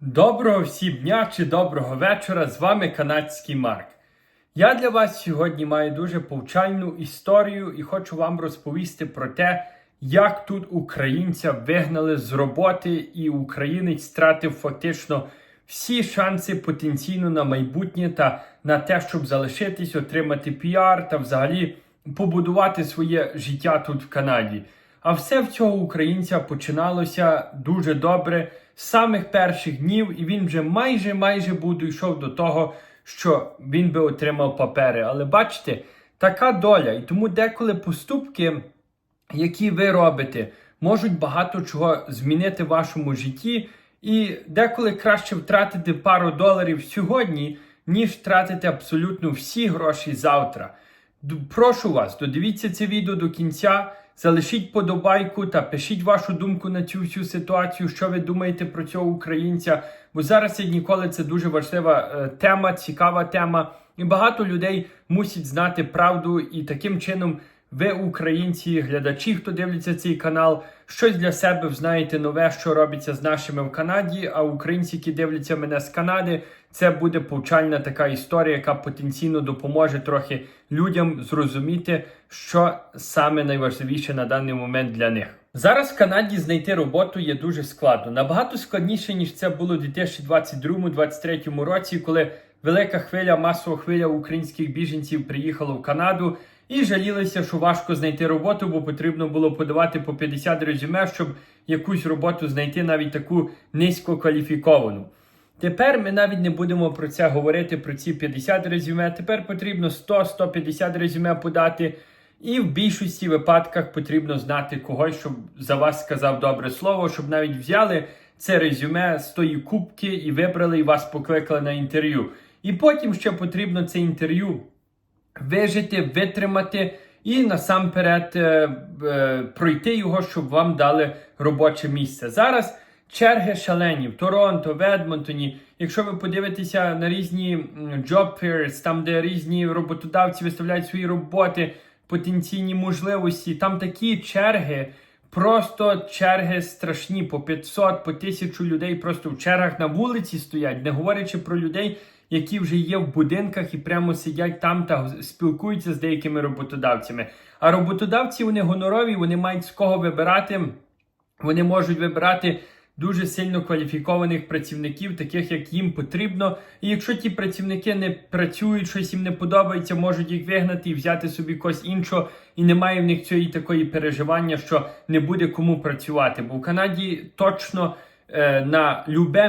Доброго всім дня чи доброго вечора. З вами канадський Марк. Я для вас сьогодні маю дуже повчальну історію і хочу вам розповісти про те, як тут українця вигнали з роботи, і українець стратив фактично всі шанси потенційно на майбутнє та на те, щоб залишитись, отримати піар та взагалі побудувати своє життя тут в Канаді. А все в цього українця починалося дуже добре самих перших днів, і він вже майже майже був дійшов до того, що він би отримав папери. Але бачите, така доля. І тому деколи поступки, які ви робите, можуть багато чого змінити в вашому житті. І деколи краще втратити пару доларів сьогодні, ніж втратити абсолютно всі гроші завтра. Прошу вас, додивіться це відео до кінця, залишіть подобайку та пишіть вашу думку на цю всю ситуацію, що ви думаєте про цього українця. Бо зараз як ніколи це дуже важлива е, тема, цікава тема. І багато людей мусять знати правду, і таким чином ви, українці, глядачі, хто дивиться цей канал, щось для себе знаєте нове, що робиться з нашими в Канаді. А українці, які дивляться мене з Канади, це буде повчальна така історія, яка потенційно допоможе трохи людям зрозуміти, що саме найважливіше на даний момент для них. Зараз в Канаді знайти роботу є дуже складно. Набагато складніше, ніж це було у 2022-2023 році, коли велика хвиля, масова хвиля українських біженців приїхала в Канаду і жалілися, що важко знайти роботу, бо потрібно було подавати по 50 резюме, щоб якусь роботу знайти, навіть таку низькокваліфіковану. Тепер ми навіть не будемо про це говорити, про ці 50 резюме. Тепер потрібно 100-150 резюме подати. І в більшості випадках потрібно знати когось, щоб за вас сказав добре слово, щоб навіть взяли це резюме з тої кубки і вибрали і вас покликали на інтерв'ю. І потім ще потрібно це інтерв'ю вижити, витримати і насамперед е, е, пройти його, щоб вам дали робоче місце. Зараз черги шалені в Торонто, в Едмонтоні. Якщо ви подивитеся на різні job fairs, там де різні роботодавці виставляють свої роботи, потенційні можливості, там такі черги. Просто черги страшні, по 500, по 1000 людей просто в чергах на вулиці стоять, не говорячи про людей, які вже є в будинках і прямо сидять там та спілкуються з деякими роботодавцями. А роботодавці вони гонорові, вони мають з кого вибирати. Вони можуть вибирати дуже сильно кваліфікованих працівників, таких як їм потрібно. І якщо ті працівники не працюють, щось їм не подобається, можуть їх вигнати і взяти собі когось іншого. І немає в них цієї такої переживання, що не буде кому працювати. Бо в Канаді точно е, на любе